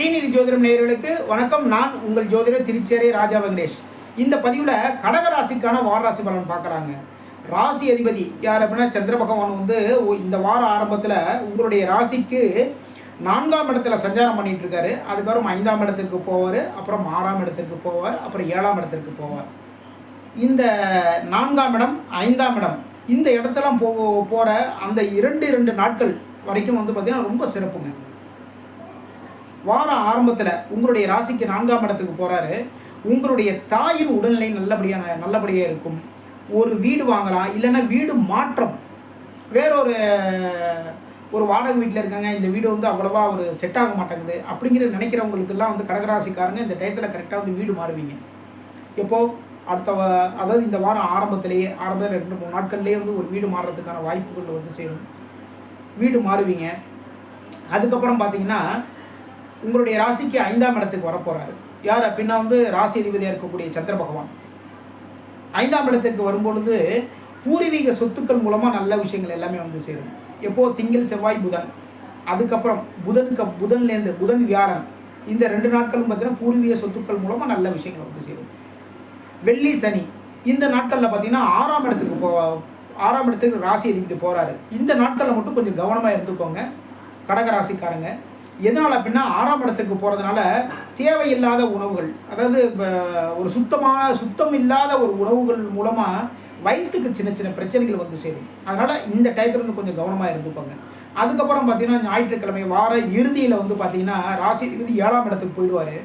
ஸ்ரீநிதி ஜோதிடம் நேயர்களுக்கு வணக்கம். நான் உங்கள் ஜோதிடர் திருச்சேரி ராஜா வெங்கடேஷ். இந்த பதிவில் கடகராசிக்கான வார ராசி பலன் பார்க்குறாங்க. ராசி அதிபதி யார் அப்படின்னா சந்திர பகவான் வந்து இந்த வார ஆரம்பத்தில் உங்களுடைய ராசிக்கு நான்காம் இடத்துல சஞ்சாரம் பண்ணிட்டு இருக்காரு. அதுக்கப்புறம் ஐந்தாம் இடத்திற்கு போவார் அப்புறம் ஆறாம் இடத்திற்கு போவார் அப்புறம் ஏழாம் இடத்திற்கு போவார். இந்த நான்காம் இடம் ஐந்தாம் இடம் இந்த இடத்தெல்லாம் போ போகிற அந்த இரண்டு இரண்டு நாட்கள் வரைக்கும் வந்து பார்த்திங்கன்னா ரொம்ப சிறப்புங்க. வார ஆரம்பத்தில் உங்களுடைய ராசிக்கு நான்காம் இடத்துக்கு போகிறாரு உங்களுடைய தாயின் உடல்நிலை நல்லபடியான நல்லபடியாக இருக்கும். ஒரு வீடு வாங்கலாம் இல்லைன்னா வீடு மாற்றம். வேறொரு ஒரு வாடகை வீட்டில் இருக்காங்க இந்த வீடு வந்து அவ்வளோவா ஒரு செட் ஆக மாட்டேங்குது அப்படிங்கிற நினைக்கிறவங்களுக்கெல்லாம் வந்து கடகராசிக்காரங்க இந்த டயத்தில் கரெக்டாக வந்து வீடு மாறுவீங்க. எப்போது அடுத்த அதாவது இந்த வாரம் ஆரம்பத்திலேயே ஆரம்பத்தில் ரெண்டு மூணு நாட்கள்லேயே வந்து ஒரு வீடு மாறுறதுக்கான வாய்ப்புகள் வந்து சேரும். வீடு மாறுவீங்க. அதுக்கப்புறம் பார்த்தீங்கன்னா உங்களுடைய ராசிக்கு ஐந்தாம் இடத்துக்கு வரப்போறாரு. யார்? அப்படின்னா வந்து ராசி அதிபதியாக இருக்கக்கூடிய சந்திர பகவான். ஐந்தாம் இடத்துக்கு வரும்பொழுது பூர்வீக சொத்துக்கள் மூலமாக நல்ல விஷயங்கள் எல்லாமே வந்து சேரும். எப்போ? திங்கள் செவ்வாய் புதன். அதுக்கப்புறம் புதனுக்கு புதன்லேருந்து புதன் வியாரன் இந்த ரெண்டு நாட்களும் பார்த்தீங்கன்னா பூர்வீக சொத்துக்கள் மூலமாக நல்ல விஷயங்கள் வந்து சேரும். வெள்ளி சனி. இந்த நாட்களில் பார்த்தீங்கன்னா ஆறாம் இடத்துக்கு போ ஆறாம் இடத்துக்கு ராசி அதிபதி போகிறாரு இந்த நாட்களில் மட்டும் கொஞ்சம் கவனமாக இருந்துக்கோங்க. கடக ராசிக்காரங்க எதனால் அப்படின்னா ஆறாம் இடத்துக்கு போகிறதுனால தேவையில்லாத உணவுகள் அதாவது ஒரு சுத்தமான சுத்தம் இல்லாத ஒரு உணவுகள் மூலமாக வயிற்றுக்கு சின்ன சின்ன பிரச்சனைகள் வந்து சேரும். அதனால் இந்த டயத்துல இருந்து கொஞ்சம் கவனமாக இருந்துப்பாங்க அதுக்கப்புறம் பார்த்தீங்கன்னா ஞாயிற்றுக்கிழமை வார இறுதியில் வந்து பார்த்தீங்கன்னா ராசி அதிபதி ஏழாம் இடத்துக்கு போயிடுவார்.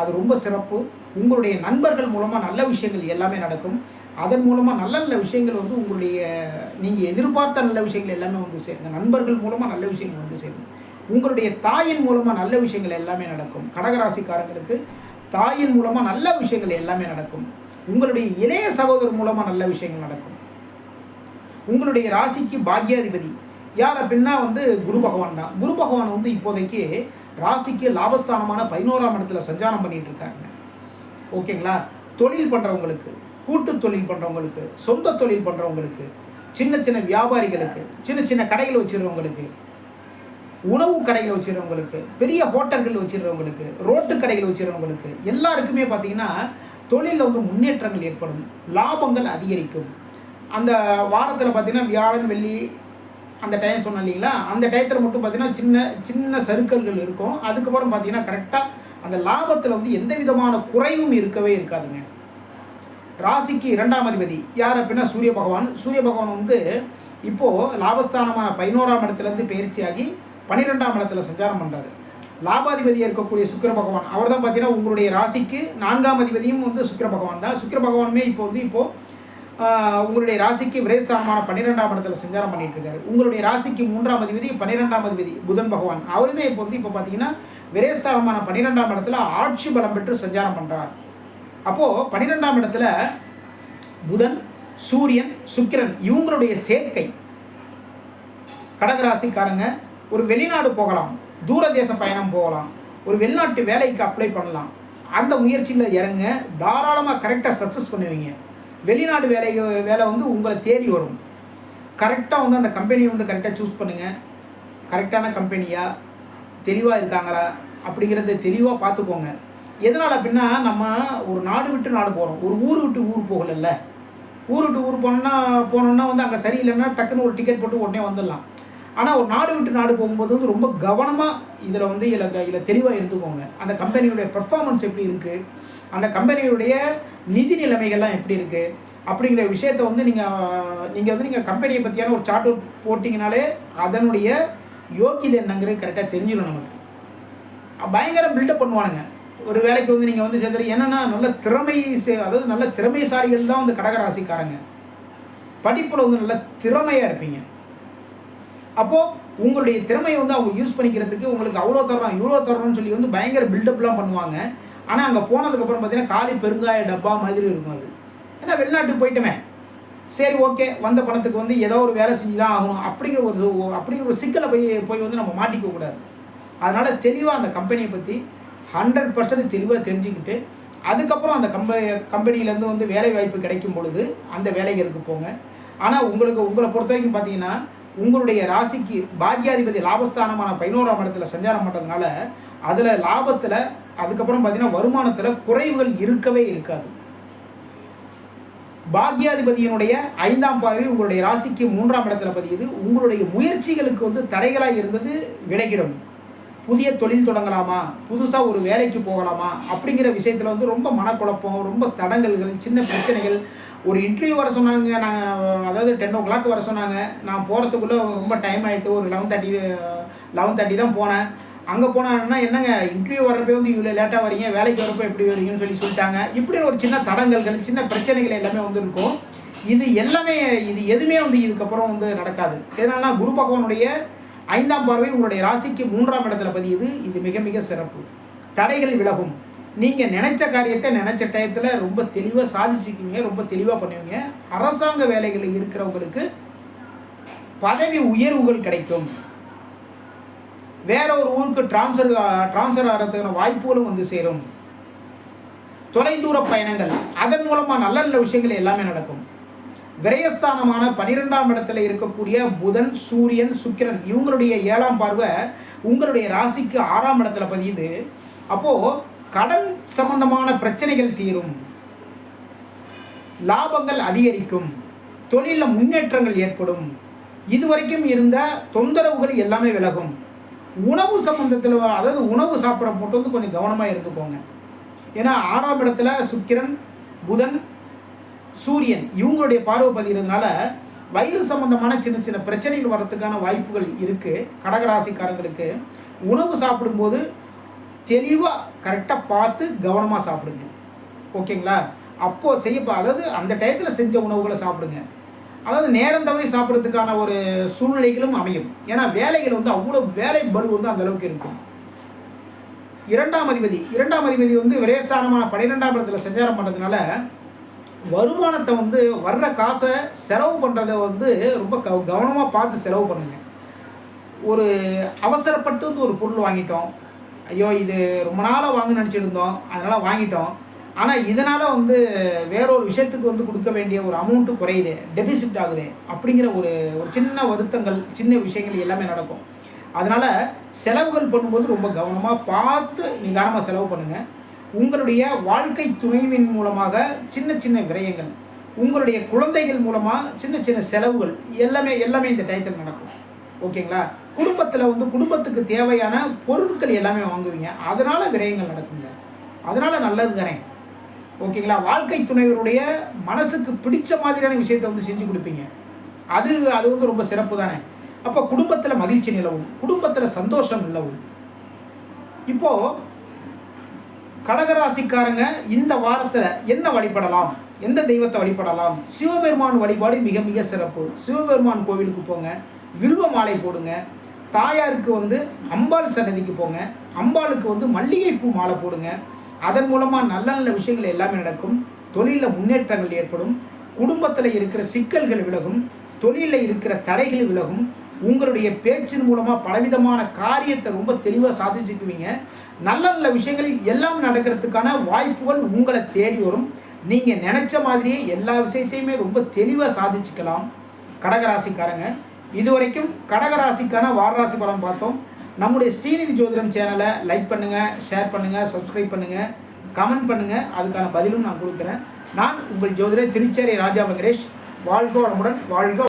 அது ரொம்ப சிறப்பு. உங்களுடைய நண்பர்கள் மூலமாக நல்ல விஷயங்கள் எல்லாமே நடக்கும். அதன் மூலமாக நல்ல நல்ல விஷயங்கள் வந்து உங்களுடைய நீங்கள் எதிர்பார்த்த நல்ல விஷயங்கள் எல்லாமே வந்து சேருங்க நண்பர்கள் மூலமாக நல்ல விஷயங்கள் வந்து சேரும். உங்களுடைய தாயின் மூலமாக நல்ல விஷயங்கள் எல்லாமே நடக்கும். கடகராசிக்காரங்களுக்கு தாயின் மூலமாக நல்ல விஷயங்கள் எல்லாமே நடக்கும். உங்களுடைய இளைய சகோதரர் மூலமாக நல்ல விஷயங்கள் நடக்கும். உங்களுடைய ராசிக்கு பாக்யாதிபதி. யார் அப்படின்னா வந்து குரு பகவான் தான். குரு பகவான் வந்து இப்போதைக்கு ராசிக்கு லாபஸ்தானமான பதினோராம் இடத்துல சஞ்சாரம் பண்ணிட்டு இருக்காங்க ஓகேங்களா? தொழில் பண்ணுறவங்களுக்கு கூட்டு தொழில் பண்ணுறவங்களுக்கு சொந்த தொழில் பண்ணுறவங்களுக்கு சின்ன சின்ன வியாபாரிகளுக்கு சின்ன சின்ன கடைகள் வச்சுருவங்களுக்கு உணவு கடைகள் வச்சுருவங்களுக்கு பெரிய ஹோட்டல்கள் வச்சுருவங்களுக்கு ரோட்டு கடைகள் வச்சுருவங்களுக்கு எல்லாருக்குமே பார்த்தீங்கன்னா தொழிலில் வந்து முன்னேற்றங்கள் ஏற்படும் லாபங்கள் அதிகரிக்கும். அந்த வாரத்தில் பார்த்தீங்கன்னா வியாழன் வெள்ளி அந்த டைம் சொன்னேன் இல்லைங்களா? அந்த டயத்தில் மட்டும் பார்த்தீங்கன்னா சின்ன சின்ன சறுக்கல்கள் இருக்கும். அதுக்கப்புறம் பார்த்தீங்கன்னா கரெக்டாக அந்த லாபத்தில் வந்து எந்த விதமான குறைவும் இருக்கவே இருக்காதுங்க. ராசிக்கு இரண்டாம் அதிபதி யார் அப்படின்னா சூரிய பகவான். சூரிய பகவான் வந்து இப்போது லாபஸ்தானமான பதினோராம் இடத்துலேருந்து பயிற்சியாகி பன்னிரெண்டாம் இடத்துல சஞ்சாரம் பண்ணுறாரு லாபாதிபதியாக இருக்கக்கூடிய சுக்கிர பகவான். அவர் தான் பார்த்தீங்கன்னா உங்களுடைய ராசிக்கு நான்காம் அதிபதியும் வந்து சுக்கிர பகவான் தான். சுக்கிர பகவானுமே இப்போ வந்து இப்போது உங்களுடைய ராசிக்கு விரேஸ்தானமான பன்னிரெண்டாம் இடத்துல சஞ்சாரம் பண்ணிட்டு இருக்காரு. உங்களுடைய ராசிக்கு மூன்றாம் அதிபதி பன்னிரெண்டாம் அதிபதி புதன் பகவான். அவருமே இப்போ வந்து இப்போ பார்த்தீங்கன்னா விரேஸ்தானமான பன்னிரெண்டாம் இடத்துல ஆட்சி பலம் பெற்று சஞ்சாரம் பண்ணுறார் அப்போது பன்னிரெண்டாம் இடத்துல புதன் சூரியன் சுக்கிரன் இவங்களுடைய சேர்க்கை. கடகராசிக்காரங்க ஒரு வெளிநாடு போகலாம் தூரதேச பயணம் போகலாம் ஒரு வெளிநாட்டு வேலைக்கு அப்ளை பண்ணலாம். அந்த முயற்சியில் இறங்க தாராளமாக கரெக்டாக சக்ஸஸ் பண்ணுவீங்க. வெளிநாடு வேலை வேலை வந்து உங்களை தேடி வரும். கரெக்டாக வந்து அந்த கம்பெனியை வந்து கரெக்டாக சூஸ் பண்ணுங்கள் கரெக்டான கம்பெனியாக தெளிவாக இருக்காங்களா? அப்படிங்கிறத தெளிவாக பார்த்துக்கோங்க. எதனால் அப்படின்னா நம்ம ஒரு நாடு விட்டு நாடு போகிறோம் ஒரு ஊர் விட்டு ஊர் போகலல்ல. ஊர் விட்டு ஊர் போனோம்னா போனோம்னா வந்து அங்கே சரியில்லைன்னா டக்குன்னு ஒரு டிக்கெட் போட்டு உடனே வந்துடலாம். ஆனால் ஒரு நாடு விட்டு நாடு போகும்போது வந்து ரொம்ப கவனமாக இதில் வந்து இதில் இதில் தெளிவாக இருந்துக்கோங்க அந்த கம்பெனியுடைய பெர்ஃபார்மன்ஸ் எப்படி இருக்குது அந்த கம்பெனியுடைய நிதி நிலைமைகள்லாம் எப்படி இருக்குது அப்படிங்கிற விஷயத்தை வந்து நீங்கள் நீங்கள் வந்து நீங்கள் கம்பெனியை பற்றியான ஒரு சார்ட் அவுட் போட்டிங்கனாலே அதனுடைய யோக்கியதை என்னங்கிறது கரெக்டாக தெரிஞ்சிடும் நமக்கு. பயங்கர பில்டப் பண்ணுவானுங்க. ஒரு வேலைக்கு வந்து நீங்கள் வந்து சேர்த்துரு என்னென்னா நல்ல திறமை சே- அதாவது நல்ல திறமைசாலிகள் தான் வந்து கடகராசிக்காரங்க. படிப்பில் வந்து நல்ல திறமையாக இருப்பீங்க. அப்போது உங்களுடைய திறமையை வந்து அவங்க யூஸ் பண்ணிக்கிறதுக்கு உங்களுக்கு அவ்வளோ தரோம் இவ்வளோ தரோம்னு சொல்லி வந்து பயங்கர பில்டப்லாம் பண்ணுவாங்க. ஆனால் அங்கே போனதுக்கப்புறம் பார்த்தீங்கன்னா காலி பெருங்காய டப்பா மாதிரி இருக்கும் அது. ஏன்னா வெளிநாட்டுக்கு போயிட்டுமே. சரி ஓகே வந்த பணத்துக்கு வந்து ஏதோ ஒரு வேலை செஞ்சு தான் ஆகணும் அப்படிங்கிற ஒரு அப்படிங்கிற ஒரு சிக்கலை போய் போய் வந்து நம்ம மாட்டிக்க கூடாது. அதனால் தெளிவாக அந்த கம்பெனியை பற்றி ஹண்ட்ரட் பர்சன்ட் தெளிவாக தெரிஞ்சுக்கிட்டு அதுக்கப்புறம் அந்த கம்ப கம்பெனியிலேருந்து வந்து வேலை வாய்ப்பு கிடைக்கும் பொழுது அந்த வேலைகளுக்கு போங்க. ஆனால் உங்களுக்கு உங்களை பொறுத்த வரைக்கும் பார்த்தீங்கன்னா உங்களுடைய ராசிக்கு பாக்யாதிபதி லாபஸ்தானமான பதினோராம் இடத்துல சஞ்சாரம் பண்ணுறதுனால அதில் லாபத்தில் அதுக்கப்புறம் பார்த்தீங்கன்னா வருமானத்தில் குறைவுகள் இருக்கவே இருக்காது. பாக்யாதிபதியினுடைய ஐந்தாம் பார்வை உங்களுடைய ராசிக்கு மூன்றாம் இடத்துல பதியுது. உங்களுடைய முயற்சிகளுக்கு வந்து தடைகளாக இருந்தது விலகிடும். புதிய தொழில் தொடங்கலாமா? புதுசாக ஒரு வேலைக்கு போகலாமா? அப்படிங்கிற விஷயத்தில் வந்து ரொம்ப மனக்குழப்பம் ரொம்ப தடங்கல்கள் சின்ன பிரச்சனைகள் ஒரு இன்டர்வியூ வர சொன்னாங்க நாங்கள் அதாவது டென் ஓ கிளாக் வர சொன்னாங்க. நான் போகிறதுக்குள்ளே ரொம்ப டைம் ஆகிட்டு ஒரு லெவன் தேர்ட்டி லெவன் தேர்ட்டி தான் போனேன். அங்கே போனாங்கன்னா என்னங்க இன்டர்வியூ வரப்போ வந்து இவ்வளோ லேட்டாக வரீங்க? வேலைக்கு வரப்போ எப்படி வரீங்கன்னு சொல்லி சொல்லிட்டாங்க. இப்படி ஒரு சின்ன தடங்கல்கள் சின்ன பிரச்சனைகள் எல்லாமே வந்து இருக்கும். இது எல்லாமே இது எதுவுமே வந்து இதுக்கப்புறம் வந்து நடக்காது. எதனால் குரு பகவானுடைய ஐந்தாம் பார்வை உங்களுடைய ராசிக்கு மூன்றாம் இடத்துல பதியுது. இது மிக மிக சிறப்பு. தடைகள் விலகும். நீங்கள் நினைச்ச காரியத்தை நினைச்ச டயத்தில் ரொம்ப தெளிவாக சாதிச்சுக்குவீங்க ரொம்ப தெளிவாக பண்ணுவீங்க. அரசாங்க வேலைகளில் இருக்கிறவங்களுக்கு பதவி உயர்வுகள் கிடைக்கும். வேற ஒரு ஊருக்கு டிரான்ஸ்ஃபர் டிரான்ஸ்ஃபர் ஆகிறதுக்கான வாய்ப்புகளும் வந்து சேரும். தொலைதூர பயணங்கள் அதன் மூலமாக நல்ல நல்ல விஷயங்கள் எல்லாமே நடக்கும். விரயஸ்தானமான பனிரெண்டாம் இடத்துல இருக்கக்கூடிய புதன் சூரியன் சுக்கிரன் இவங்களுடைய ஏழாம் பார்வை உங்களுடைய ராசிக்கு ஆறாம் இடத்துல பதியுது. அப்போது கடன் சம்பந்தமான பிரச்சனைகள் தீரும். லாபங்கள் அதிகரிக்கும். தொழிலில் முன்னேற்றங்கள் ஏற்படும். இதுவரைக்கும் இருந்த தொந்தரவுகள் எல்லாமே விலகும். உணவு சம்பந்தத்தில் அதாவது உணவு சாப்பிட்ற போட்டு வந்து கொஞ்சம் கவனமாக இருந்துக்கோங்க. ஏன்னா ஆறாம் இடத்துல சுக்கிரன் புதன் சூரியன் இவங்களுடைய பார்வை பதிகிறதுனால வயிறு சம்பந்தமான சின்ன சின்ன பிரச்சனைகள் வர்றதுக்கான வாய்ப்புகள் இருக்குது கடகராசிக்காரங்களுக்கு உணவு சாப்பிடும்போது தெளிவாக கரெக்டாக பார்த்து கவனமாக சாப்பிடுங்க. ஓகேங்களா? அப்போது செய்ய அதாவது அந்த டயத்தில் செஞ்ச உணவுகளை சாப்பிடுங்க. அதாவது நேரம் தவறி சாப்பிட்றதுக்கான ஒரு சூழ்நிலைகளும் அமையும். ஏன்னா வேலைகள் வந்து அவ்வளோ வேலை பலு வந்து அந்த அளவுக்கு இருக்கும். இரண்டாம் அதிபதி இரண்டாம் அதிபதி வந்து விரயஸ்தானமான பன்னிரெண்டாம் இடத்துல சஞ்சாரம் பண்ணுறதுனால வருமானத்தை வந்து வர்ற காசை செலவு பண்ணுறத வந்து ரொம்ப க கவனமாக பார்த்து செலவு பண்ணுங்க. ஒரு அவசரப்பட்டு வந்து ஒரு பொருள் வாங்கிட்டோம். ஐயோ இது ரொம்ப நாளாக வாங்க நினச்சிருந்தோம். அதனால் வாங்கிட்டோம். ஆனால் இதனால் வந்து வேறொரு விஷயத்துக்கு வந்து கொடுக்க வேண்டிய ஒரு அமௌண்ட்டு குறையுது. டெபிசிட் ஆகுது. அப்படிங்கிற ஒரு ஒரு சின்ன வருத்தங்கள் சின்ன விஷயங்கள் எல்லாமே நடக்கும். அதனால் செலவுகள் பண்ணும்போது ரொம்ப கவனமாக பார்த்து நிதானமாக செலவு பண்ணுங்கள் உங்களுடைய வாழ்க்கை துணைவின் மூலமாக சின்ன சின்ன விரயங்கள் உங்களுடைய குழந்தைகள் மூலமாக சின்ன சின்ன செலவுகள் எல்லாமே எல்லாமே இந்த டயத்தில் நடக்கும். ஓகேங்களா? குடும்பத்தில் வந்து குடும்பத்துக்கு தேவையான பொருட்கள் எல்லாமே வாங்குவீங்க. அதனால் விரயங்கள் நடக்குங்க. அதனால் நல்லது தானே? ஓகேங்களா? வாழ்க்கை துணைவருடைய மனசுக்கு பிடிச்ச மாதிரியான விஷயத்தை வந்து செஞ்சு கொடுப்பீங்க. அது அது வந்து ரொம்ப சிறப்பு தானே? அப்போ குடும்பத்தில் மகிழ்ச்சி நிலவும். குடும்பத்தில் சந்தோஷம் நிலவும். இப்போது கடகராசிக்காரங்க இந்த வாரத்தில் என்ன வழிபடலாம்? எந்த தெய்வத்தை வழிபடலாம்? சிவபெருமான் வழிபாடு மிக மிக சிறப்பு. சிவபெருமான் கோவிலுக்கு போங்க. வில்வ மாலை போடுங்க. தாயாருக்கு வந்து அம்பாள் சன்னதிக்கு போங்க. அம்பாளுக்கு வந்து மல்லிகைப்பூ மாலை போடுங்க. அதன் மூலமாக நல்ல நல்ல விஷயங்கள் எல்லாமே நடக்கும். தொழிலில் முன்னேற்றங்கள் ஏற்படும். குடும்பத்தில் இருக்கிற சிக்கல்கள் விலகும். தொழிலில் இருக்கிற தடைகள் விலகும். உங்களுடைய பேச்சின் மூலமாக பலவிதமான காரியத்தை ரொம்ப தெளிவாக சாதிச்சுக்குவீங்க. நல்ல நல்ல விஷயங்கள் எல்லாம் நடக்கிறதுக்கான வாய்ப்புகள் உங்களை தேடி வரும். நீங்கள் நினச்ச மாதிரியே எல்லா விஷயத்தையுமே ரொம்ப தெளிவாக சாதிச்சுக்கலாம். கடகராசிக்காரங்க இதுவரைக்கும் கடகராசிக்கான வாரராசி பலன் பார்த்தோம். நம்முடைய ஸ்ரீநிதி ஜோதிடம் சேனலை லைக் பண்ணுங்கள் ஷேர் பண்ணுங்கள் சப்ஸ்கிரைப் பண்ணுங்கள் கமெண்ட் பண்ணுங்கள் அதுக்கான பதிலும் நான் கொடுக்குறேன். நான் உங்கள் ஜோதிடர் திருச்சேரி ராஜா வெங்கடேஷ். வாழ்க வளமுடன் வாழ்க